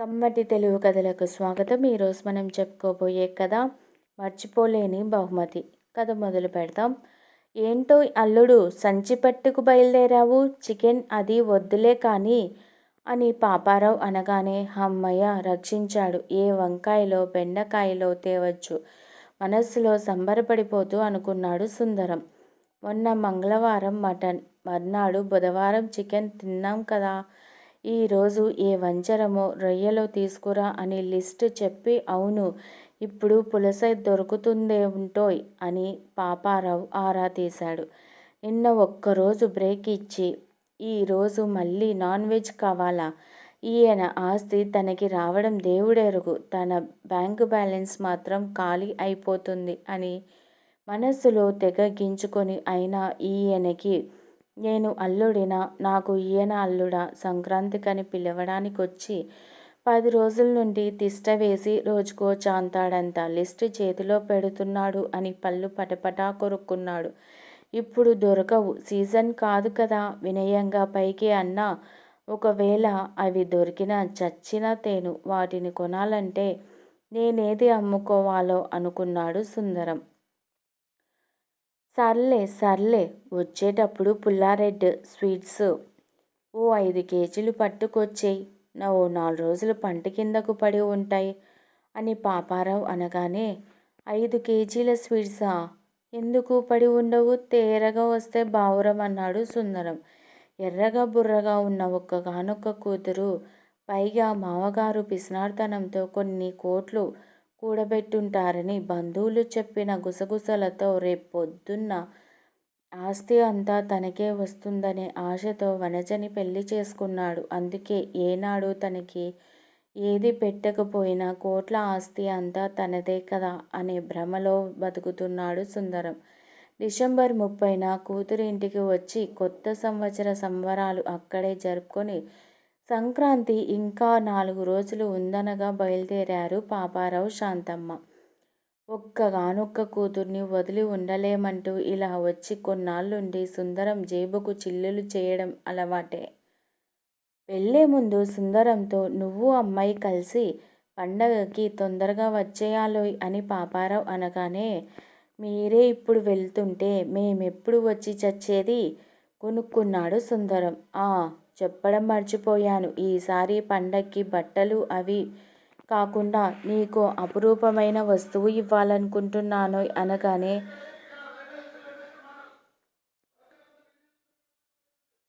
కమ్మటి తెలుగు కథలకు స్వాగతం. ఈరోజు మనం చెప్పుకోబోయే కథ మర్చిపోలేని బహుమతి. కథ మొదలు పెడతాం ఏంటో అల్లుడు సంచి పట్టుకు బయలుదేరావు. చికెన్ అది వద్దులే కానీ అని పాపారావు అనగానే అమ్మయ్య రక్షించాడు. ఏ వంకాయలో బెండకాయలో తేవచ్చు? మనస్సులో సంబరపడిపోతూ అనుకున్నాడు సుందరం. మొన్న మంగళవారం మటన్ మర్నాడు బుధవారం చికెన్ తిన్నాం కదా. ఈరోజు ఏ వంచరమో రొయ్యలో తీసుకురా అని లిస్ట్ చెప్పి అవును ఇప్పుడు పులస దొరుకుతుందేంటోయ్ అని పాపారావు ఆరా తీశాడు. నిన్న ఒక్కరోజు బ్రేక్ ఇచ్చి ఈరోజు మళ్ళీ నాన్ వెజ్ కావాలా? ఈయన ఆస్తి తనకి రావడం దేవుడెరుగు. తన బ్యాంకు బ్యాలెన్స్ మాత్రం ఖాళీ అయిపోతుంది అని మనస్సులో తెగ గించుకొని అయినా ఈయనకి నేను అల్లుడినా నాకు ఈయన అల్లుడా సంక్రాంతికని పిలవడానికొచ్చి పది రోజుల నుండి తిష్ట వేసి రోజుకో చాంతాడంత లిస్టు చేతిలో పెడుతున్నాడు అని పళ్ళు పటపటా కొరుక్కున్నాడు. ఇప్పుడు దొరకవు. సీజన్ కాదు కదా. వినయంగా పైకి అన్నా ఒకవేళ అవి దొరికిన చచ్చిన తేను. వాటిని కొనాలంటే నేనేది అమ్ముకోవాలో అనుకున్నాడు సుందరం. సర్లే సర్లే. వచ్చేటప్పుడు పుల్లారెడ్ స్వీట్స్. ఓ ఐదు కేజీలు పట్టుకొచ్చేయి. నా ఓ నాలుగు రోజులు పంట కిందకు పడి ఉంటాయి అని పాపారావు అనగానే ఐదు కేజీల స్వీట్సా? ఎందుకు పడి ఉండవు? తేరగా వస్తే బావురం అన్నాడు సుందరం. ఎర్రగా బుర్రగా ఉన్న ఒక్కగానొక్క కూతురు పైగా మామగారు పిసినార్తనంతో కొన్ని కోట్లు కూడబెట్టుంటారని బంధువులు చెప్పిన గుసగుసలతో రేపొద్దున్న ఆస్తి అంతా తనకే వస్తుందనే ఆశతో వనజని పెళ్ళి చేసుకున్నాడు. అందుకే ఏనాడు తనకి ఏది పెట్టకపోయినా కోట్ల ఆస్తి అంతా తనదే కదా అనే భ్రమలో బతుకుతున్నాడు సుందరం. డిసెంబర్ ముప్పైన కూతురింటికి వచ్చి కొత్త సంవత్సర సంబరాలు అక్కడే జరుపుకొని సంక్రాంతి ఇంకా నాలుగు రోజులు ఉందనగా బయలుదేరారు పాపారావు శాంతమ్మ. ఒక్కగానొక్క కూతుర్ని వదిలి ఉండలేమంటూ ఇలా వచ్చి కొన్నాళ్ళుండి సుందరం జేబుకు చిల్లులు చేయడం అలవాటే. వెళ్ళే ముందు సుందరంతో నువ్వు అమ్మాయి కలిసి పండగకి తొందరగా వచ్చేయాలోయ్ అని పాపారావు అనగానే మీరే ఇప్పుడు వెళ్తుంటే మేమెప్పుడు వచ్చి చచ్చేది? కొనుక్కున్నాడు సుందరం. ఆ చెప్పడం మర్చిపోయాను. ఈసారి పండక్కి బట్టలు అవి కాకుండా నీకు అపురూపమైన వస్తువు ఇవ్వాలనుకుంటున్నాను అనగానే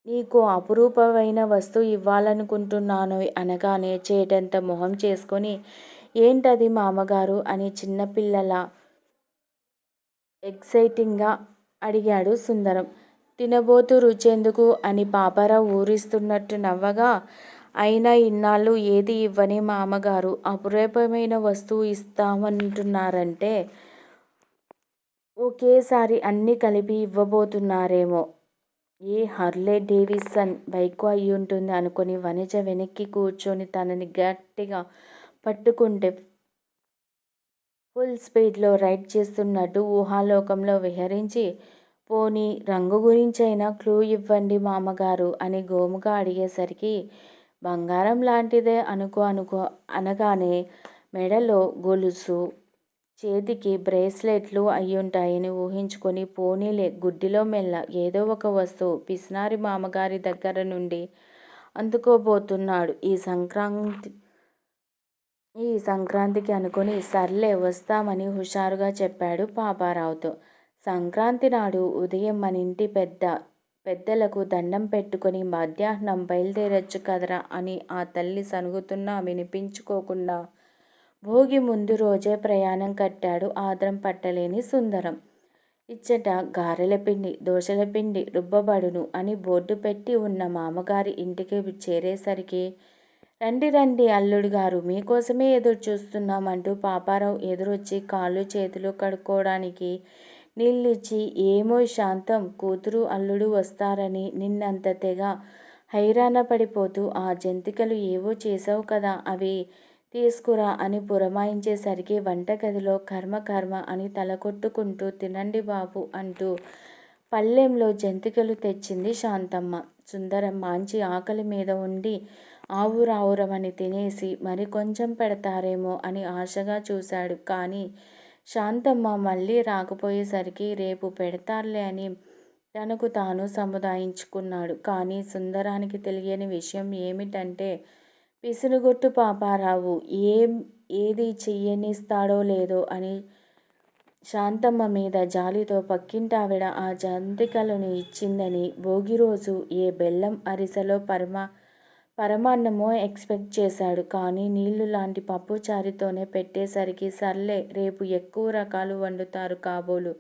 నీకు అపురూపమైన వస్తువు ఇవ్వాలనుకుంటున్నాను అనగానే చేటంత మొహం చేసుకొని ఏంటది మామగారు అని చిన్నపిల్లల ఎగ్జైటింగ్గా అడిగాడు సుందరం. తినబోతూ రుచెందుకు అని పాపారావు ఊరిస్తున్నట్టు నవ్వగా అయినా ఇన్నాళ్ళు ఏది ఇవ్వని మామగారు అపురూపమైన వస్తువు ఇస్తామంటున్నారంటే ఒకేసారి అన్నీ కలిపి ఇవ్వబోతున్నారేమో. ఏ హర్లే డేవిసన్ బైకు అయి ఉంటుంది అనుకుని వనిజ వెనక్కి కూర్చొని తనని గట్టిగా పట్టుకుంటే ఫుల్ స్పీడ్లో రైడ్ చేస్తున్నట్టు ఊహాలోకంలో విహరించి పోనీ రంగు గురించైనా క్లూ ఇవ్వండి మామగారు అని గోముగా అడిగేసరికి బంగారం లాంటిదే అనుకో అనుకో అనగానే మెడలో గొలుసు చేతికి బ్రేస్లెట్లు అయ్యుంటాయని ఊహించుకొని పోనీలే గుడ్డిలో మెల్ల ఏదో ఒక వస్తువు పిసినారి మామగారి దగ్గర నుండి అందుకోబోతున్నాడు. ఈ సంక్రాంతి ఈ సంక్రాంతికి అనుకుని సర్లే వస్తామని హుషారుగా చెప్పాడు పాపారావుతో. సంక్రాంతి నాడు ఉదయం మన ఇంటి పెద్ద పెద్దలకు దండం పెట్టుకుని మధ్యాహ్నం బయలుదేరొచ్చు కదరా అని ఆ తల్లి సనుగుతున్నా వినిపించుకోకుండా భోగి ముందు రోజే ప్రయాణం కట్టాడు ఆదరం పట్టలేని సుందరం. ఇచ్చట గారెల పిండి దోశల పిండి రుబ్బబడును అని బోర్డు పెట్టి ఉన్న మామగారి ఇంటికి చేరేసరికి రండి రండి అల్లుడు గారు మీకోసమే ఎదురు చూస్తున్నామంటూ పాపారావు ఎదురొచ్చి కాళ్ళు చేతులు కడుక్కోవడానికి నీళ్ళిచ్చి ఏమో శాంతం కూతురు అల్లుడు వస్తారని నిన్నంత తెగ హైరాణ పడిపోతూ ఆ జంతికలు ఏవో చేసావు కదా అవి తీసుకురా అని పురమాయించేసరికి వంటగదిలో కర్మ కర్మ అని తలకొట్టుకుంటూ తినండి బాబు అంటూ పళ్ళెంలో జంతికలు తెచ్చింది శాంతమ్మ. సుందరం మంచి ఆకలి మీద ఉండి ఆవురావురమని తినేసి మరి కొంచెం పెడతారేమో అని ఆశగా చూశాడు. కానీ శాంతమ్మ మళ్ళీ రాకపోయేసరికి రేపు పెడతారులే అని తనకు తాను సముదాయించుకున్నాడు. కానీ సుందరానికి తెలియని విషయం ఏమిటంటే పిసినుగొట్టు పాపారావు ఏం ఏది చెయ్యనిస్తాడో లేదో అని శాంతమ్మ మీద జాలితో పక్కింటావిడ ఆ జంతికలను ఇచ్చిందని భోగిరోజు ఏ బెల్లం అరిసెలో పరమా పరమాన్నమో ఎక్స్పెక్ట్ చేశాడు. కానీ నీళ్ళు లాంటి పప్పుచారుతోనే పెట్టేసరికి సర్లే రేపు ఎక్కువ రకాలు వండుతారు కాబోలు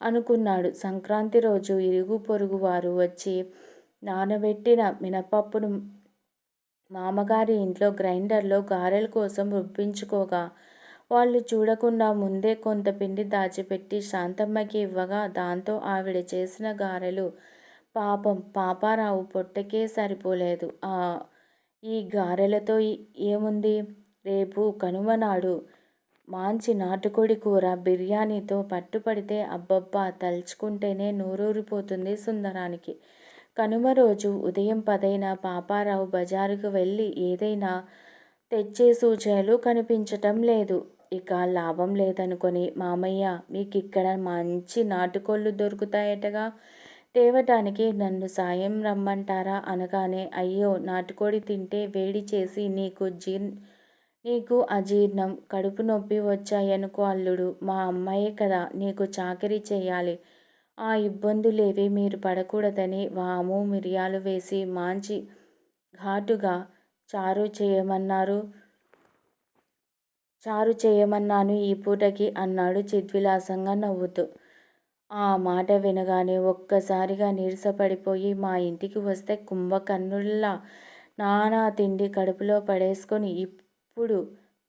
అనుకున్నాడు. సంక్రాంతి రోజు ఇరుగు పొరుగు వారు వచ్చి నానబెట్టిన మినపప్పును మామగారి ఇంట్లో గ్రైండర్లో గారెల కోసం రుబ్బించుకోగా వాళ్ళు చూడకుండా ముందే కొంత పిండి దాచిపెట్టి శాంతమ్మకి ఇవ్వగా దాంతో ఆవిడ చేసిన గారెలు పాపం పాపారావు పొట్టకే సరిపోలేదు. ఆ ఈ గారెలతో ఏముంది? రేపు కనుమనాడు మాంచి నాటుకోడి కూర బిర్యానీతో పట్టుపడితే అబ్బబ్బా తలుచుకుంటేనే నోరూరిపోతుంది సుందరానికి. కనుమ రోజు ఉదయం పదైన పాపారావు బజారుకు వెళ్ళి ఏదైనా తెచ్చే సూచనలు కనిపించటం లేదు. ఇక లాభం లేదనుకొని మామయ్య మీకు ఇక్కడ మంచి నాటుకోళ్ళు దొరుకుతాయటగా తేవటానికి నన్ను సాయం రమ్మంటారా అనగానే అయ్యో నాటుకోడి తింటే వేడి చేసి నీకు జీర్ నీకు అజీర్ణం కడుపు నొప్పి వచ్చాయనుకో అల్లుడు. మా అమ్మాయే కదా నీకు చాకిరీ చేయాలి. ఆ ఇబ్బందులేవి మీరు పడకూడదని వాము మిరియాలు వేసి మాంచి ఘాటుగా చారు చేయమన్నారు. చారు చేయమన్నాను ఈ పూటకి అన్నాడు చిద్విలాసంగా నవ్వుతూ. ఆ మాట వినగానే ఒక్కసారిగా నీరసపడిపోయి మా ఇంటికి వస్తే కుంభకర్ణుల్లా నానా తిండి కడుపులో పడేసుకొని ఇప్పుడు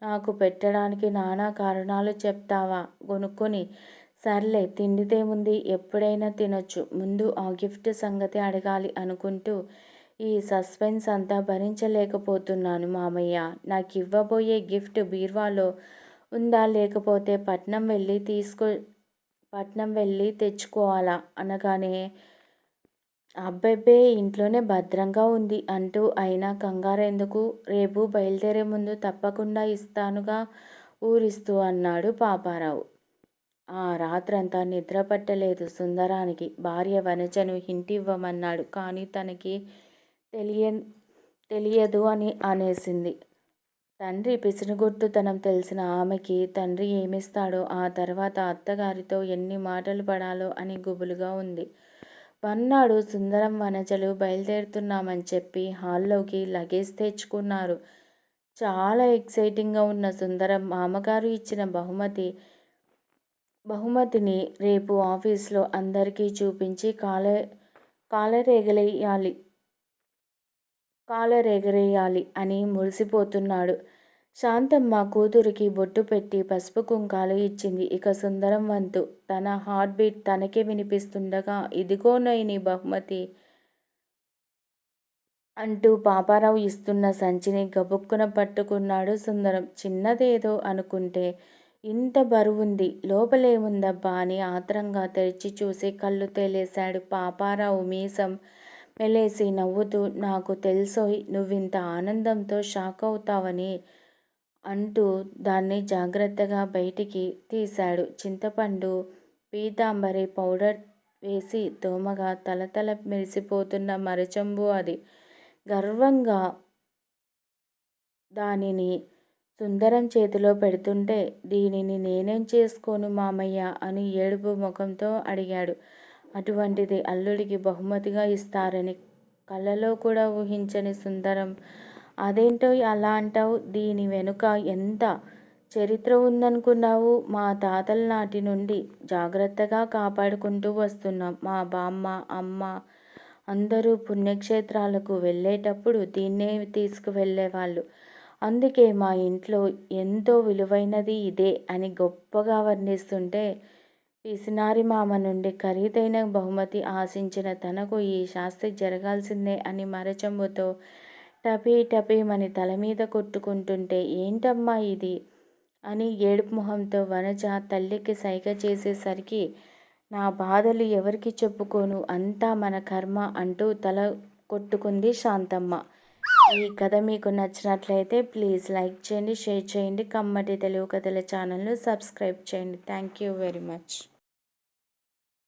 నాకు పెట్టడానికి నానా కారణాలు చెప్తావా? కొనుక్కొని సర్లే తిండిదేముంది ఎప్పుడైనా తినొచ్చు. ముందు ఆ గిఫ్ట్ సంగతి అడగాలి అనుకుంటూ ఈ సస్పెన్స్ అంతా భరించలేకపోతున్నాను మామయ్య. నాకు ఇవ్వబోయే గిఫ్ట్ బీరువాలో ఉందా లేకపోతే పట్నం వెళ్ళి తీసుకో పట్నం వెళ్ళి తెచ్చుకోవాలా అనగానే అబ్బెబ్బే ఇంట్లోనే భద్రంగా ఉంది అంటూ అయినా కంగారెందుకు రేపు బయలుదేరే ముందు తప్పకుండా ఇస్తానుగా ఊరిస్తూ అన్నాడు పాపారావు. ఆ రాత్రంతా నిద్రపట్టలేదు సుందరానికి. భార్య వనజను ఇంటివ్వమన్నాడు కానీ తనకి తెలియ తెలియదు అని అనేసింది. తండ్రి పిసినుగొట్టుతనం తెలిసిన ఆమెకి తండ్రి ఏమిస్తాడో ఆ తర్వాత అత్తగారితో ఎన్ని మాటలు పడాలో అని గుబులుగా ఉంది. మర్నాడు సుందరం వనజలు బయలుదేరుతున్నామని చెప్పి హాల్లోకి లగేజ్ తెచ్చుకున్నారు. చాలా ఎక్సైటింగ్గా ఉన్న సుందరం మామగారు ఇచ్చిన బహుమతి బహుమతిని రేపు ఆఫీస్లో అందరికీ చూపించి కాల కాలరేగలేయాలి పాలరెగరేయాలి అని మురిసిపోతున్నాడు. శాంతమ్మ కూతురికి బొట్టు పెట్టి పసుపు కుంకాలు ఇచ్చింది. ఇక సుందరం వంతు. తన హార్ట్ బీట్ తనకే వినిపిస్తుండగా ఇదిగోనైని బహుమతి అంటూ పాపారావు ఇస్తున్న సంచిని గబుక్కున పట్టుకున్నాడు సుందరం. చిన్నదేదో అనుకుంటే ఇంత బరువుంది లోపలేముందబ్బా అని ఆత్రంగా తెరిచి చూసి కళ్ళు తేలేశాడు పాపారావు మీసం మెలేసి నవ్వుతూ నాకు తెలుసోయ్ నువ్వింత ఆనందంతో షాక్ అవుతావని అంటూ దాన్ని జాగ్రత్తగా బయటికి తీశాడు. చింతపండు పీతాంబరి పౌడర్ వేసి దోమగా తలతల మెరిసిపోతున్న మరచంబు అది. గర్వంగా దానిని సుందరం చేతిలో పెడుతుంటే దీనిని నేనేం చేసుకోను మామయ్య అని ఏడుపు ముఖంతో అడిగాడు. అటువంటిది అల్లుడికి బహుమతిగా ఇస్తారని కలలో కూడా ఊహించని సుందరం. అదేంటో అలా అంటావు? దీని వెనుక ఎంత చరిత్ర ఉందనుకున్నావు? మా తాతల నాటి నుండి జాగ్రత్తగా కాపాడుకుంటూ వస్తున్నాం. మా బామ్మ అమ్మ అందరూ పుణ్యక్షేత్రాలకు వెళ్ళేటప్పుడు దీన్నే తీసుకువెళ్ళేవాళ్ళు అందుకే మా ఇంట్లో ఎంతో విలువైనది ఇదే అని గొప్పగా వర్ణిస్తుంటే పిసినారి మామ నుండి ఖరీదైన బహుమతి ఆశించిన తనకు ఈ శాస్తి జరగాల్సిందే అని మరచెంబుతో టపీ టపీమని తలమీద కొట్టుకుంటుంటే ఏంటమ్మా ఇది అని ఏడుపు మొహంతో వనజ తల్లికి సైగ చేసేసరికి నా బాధలు ఎవరికి చెప్పుకోను? అంతా మన కర్మ అంటూ తల కొట్టుకుంది శాంతమ్మ. ఈ కథ మీకు నచ్చినట్లయితే ప్లీజ్ లైక్ చేయండి షేర్ చేయండి కమ్మటి తెలుగు కథల ఛానల్ను సబ్స్క్రైబ్ చేయండి. Thank you very much.